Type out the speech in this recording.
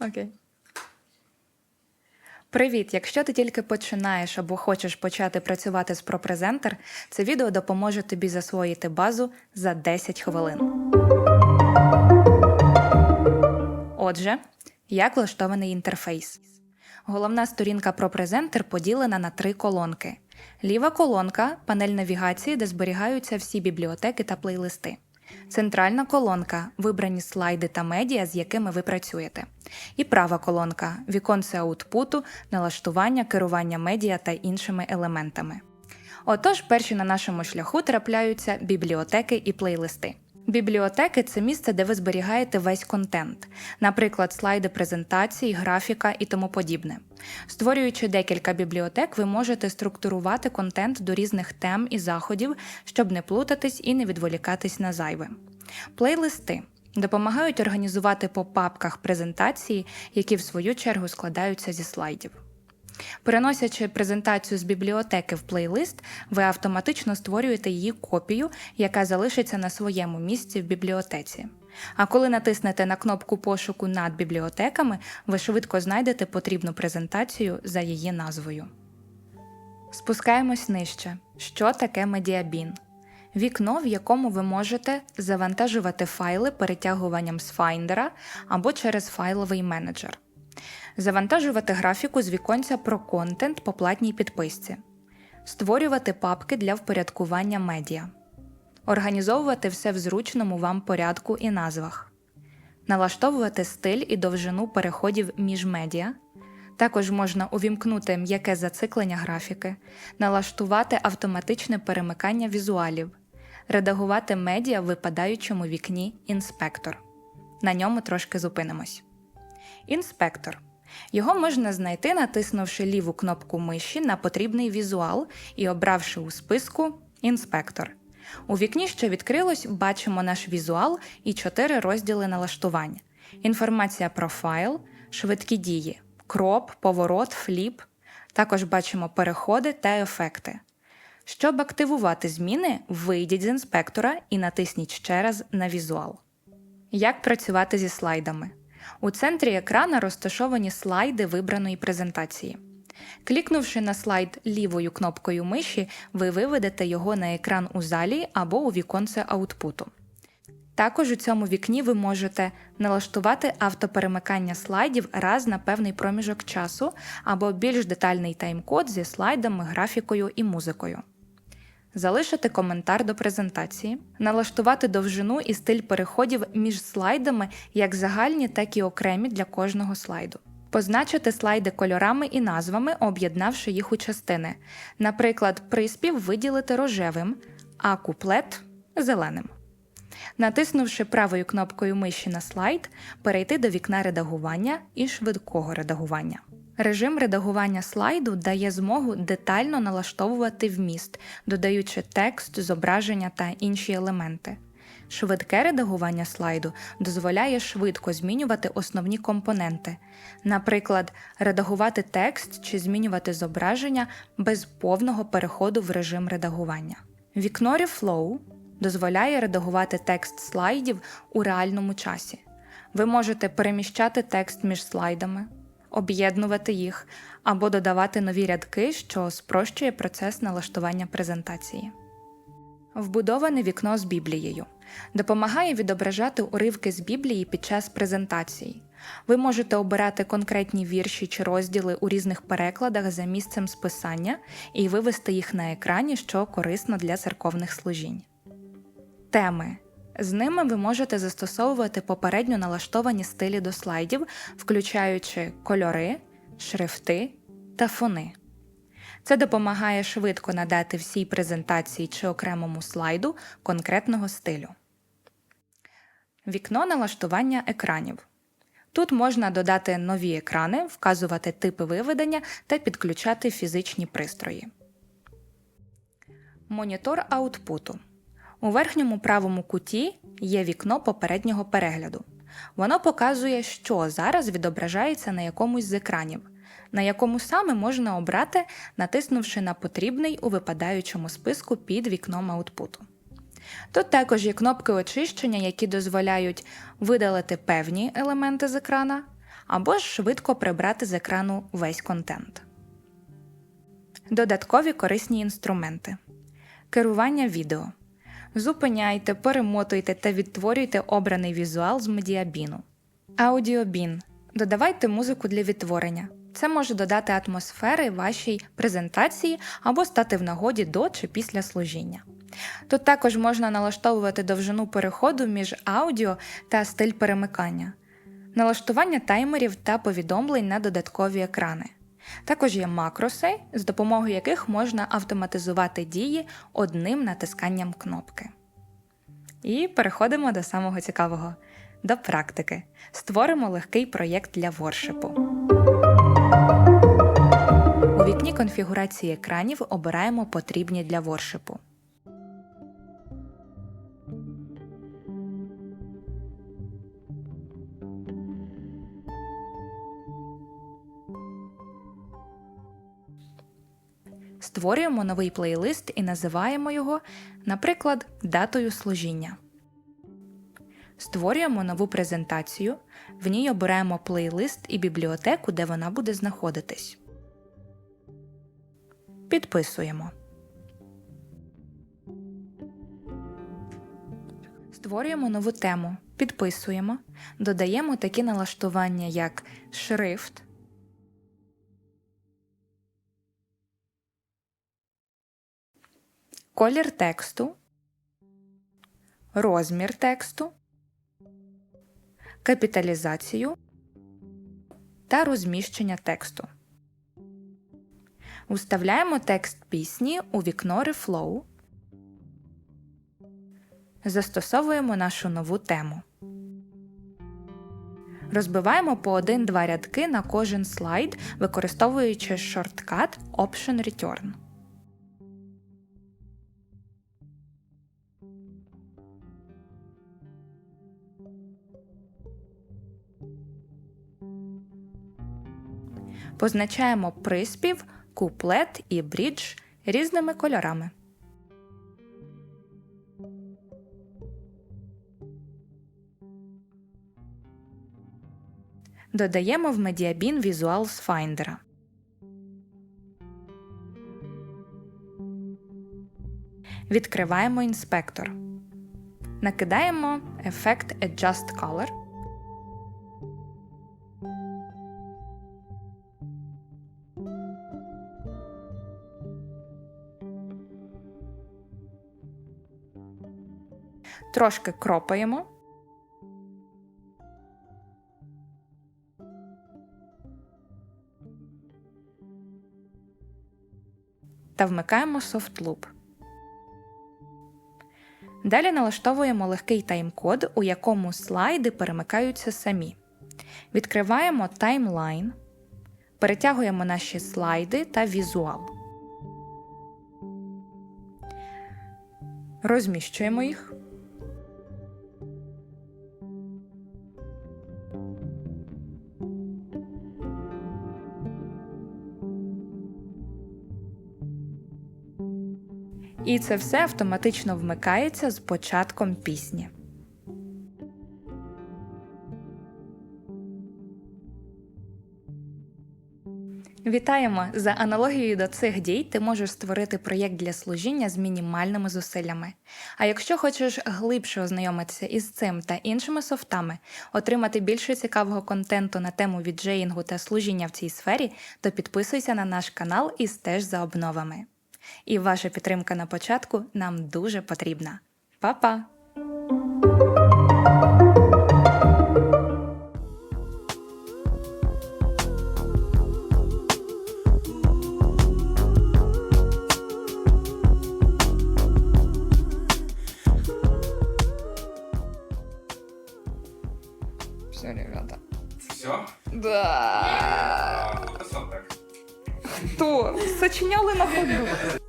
Окей. Привіт! Якщо ти тільки починаєш або хочеш почати працювати з ProPresenter, це відео допоможе тобі засвоїти базу за 10 хвилин. Отже, як влаштований інтерфейс? Головна сторінка ProPresenter поділена на три колонки. Ліва колонка панель навігації, де зберігаються всі бібліотеки та плейлисти. Центральна колонка вибрані слайди та медіа, з якими ви працюєте. І права колонка віконце аутпуту, налаштування, керування медіа та іншими елементами. Отож, перші на нашому шляху трапляються бібліотеки і плейлисти. Бібліотеки це місце, де ви зберігаєте весь контент, наприклад, слайди презентацій, графіка і тому подібне. Створюючи декілька бібліотек, ви можете структурувати контент до різних тем і заходів, щоб не плутатись і не відволікатись на зайве. Плейлисти допомагають організувати по папках презентації, які в свою чергу складаються зі слайдів. Переносячи презентацію з бібліотеки в плейлист, ви автоматично створюєте її копію, яка залишиться на своєму місці в бібліотеці. А коли натиснете на кнопку пошуку над бібліотеками, ви швидко знайдете потрібну презентацію за її назвою. Спускаємось нижче. Що таке Медіабін? Вікно, в якому ви можете завантажувати файли перетягуванням з Finder або через файловий менеджер завантажувати графіку з віконця про контент по платній підписці, створювати папки для впорядкування медіа, організовувати все в зручному вам порядку і назвах, налаштовувати стиль і довжину переходів між медіа. Також можна увімкнути м'яке зациклення графіки, налаштувати автоматичне перемикання візуалів, редагувати медіа в випадаючому вікні Інспектор. На ньому трошки зупинимось. Інспектор. Його можна знайти, натиснувши ліву кнопку миші на потрібний візуал і обравши у списку Інспектор. У вікні, що відкрилось, бачимо наш візуал і чотири розділи налаштування: інформація про файл, швидкі дії, кроп, поворот, фліп. Також бачимо переходи та ефекти. Щоб активувати зміни, вийдіть з інспектора і натисніть ще раз на візуал. Як працювати зі слайдами? У центрі екрана розташовані слайди вибраної презентації. Клікнувши на слайд лівою кнопкою миші, ви виведете його на екран у залі або у віконце аутпуту. Також у цьому вікні ви можете налаштувати автоперемикання слайдів раз на певний проміжок часу або більш детальний тайм-код зі слайдами, графікою і музикою залишити коментар до презентації, налаштувати довжину і стиль переходів між слайдами як загальні, так і окремі для кожного слайду. Позначити слайди кольорами і назвами, об'єднавши їх у частини. Наприклад, приспів виділити рожевим, а куплет зеленим. Натиснувши правою кнопкою миші на слайд, перейти до вікна редагування і швидкого редагування. Режим редагування слайду дає змогу детально налаштовувати вміст, додаючи текст, зображення та інші елементи. Швидке редагування слайду дозволяє швидко змінювати основні компоненти, наприклад, редагувати текст чи змінювати зображення без повного переходу в режим редагування. Вікно Reflow дозволяє редагувати текст слайдів у реальному часі. Ви можете переміщати текст між слайдами, об'єднувати їх або додавати нові рядки, що спрощує процес налаштування презентації. Вбудоване вікно з Біблією допомагає відображати уривки з Біблії під час презентації. Ви можете обирати конкретні вірші чи розділи у різних перекладах за місцем списання і вивести їх на екрані, що корисно для церковних служінь. Теми з ними ви можете застосовувати попередньо налаштовані стилі до слайдів, включаючи кольори, шрифти та фони. Це допомагає швидко надати всій презентації чи окремому слайду конкретного стилю. Вікно налаштування екранів. Тут можна додати нові екрани, вказувати типи виведення та підключати фізичні пристрої. Монітор аутпуту. У верхньому правому куті є вікно попереднього перегляду. Воно показує, що зараз відображається на якомусь з екранів, на якому саме можна обрати, натиснувши на потрібний у випадаючому списку під вікном аутпуту. Тут також є кнопки очищення, які дозволяють видалити певні елементи з екрана, або ж швидко прибрати з екрану весь контент. Додаткові корисні інструменти. Керування відео. Зупиняйте, перемотуйте та відтворюйте обраний візуал з медіабіну. Аудіобін. Додавайте музику для відтворення. Це може додати атмосфери вашій презентації або стати в нагоді до чи після служіння. Тут також можна налаштовувати довжину переходу між аудіо та стиль перемикання, налаштування таймерів та повідомлень на додаткові екрани. Також є макроси, з допомогою яких можна автоматизувати дії одним натисканням кнопки. І переходимо до самого цікавого до практики. Створимо легкий проєкт для воршипу. У вікні конфігурації екранів обираємо потрібні для воршипу. Створюємо новий плейлист і називаємо його, наприклад, датою служіння. Створюємо нову презентацію, в ній обираємо плейлист і бібліотеку, де вона буде знаходитись. Підписуємо. Створюємо нову тему, підписуємо, додаємо такі налаштування, як шрифт, колір тексту, розмір тексту, капіталізацію та розміщення тексту. Уставляємо текст пісні у вікно Reflow. Застосовуємо нашу нову тему. Розбиваємо по 1-2 рядки на кожен слайд, використовуючи шорткат Option Return. Позначаємо приспів, куплет і брідж різними кольорами. Додаємо в Mediabin візуал з Finder. Відкриваємо інспектор. Накидаємо ефект Adjust Color. Трошки кропаємо. Та вмикаємо Soft Loop. Далі налаштовуємо легкий тайм-код, у якому слайди перемикаються самі. Відкриваємо таймлайн, перетягуємо наші слайди та візуал. Розміщуємо їх. І це все автоматично вмикається з початком пісні. Вітаємо! За аналогією до цих дій ти можеш створити проєкт для служіння з мінімальними зусиллями. А якщо хочеш глибше ознайомитися із цим та іншими софтами, отримати більше цікавого контенту на тему віджеїнгу та служіння в цій сфері, то підписуйся на наш канал і стеж за обновами. І ваша підтримка на початку нам дуже потрібна. Па-па! Сочиняли на ходу.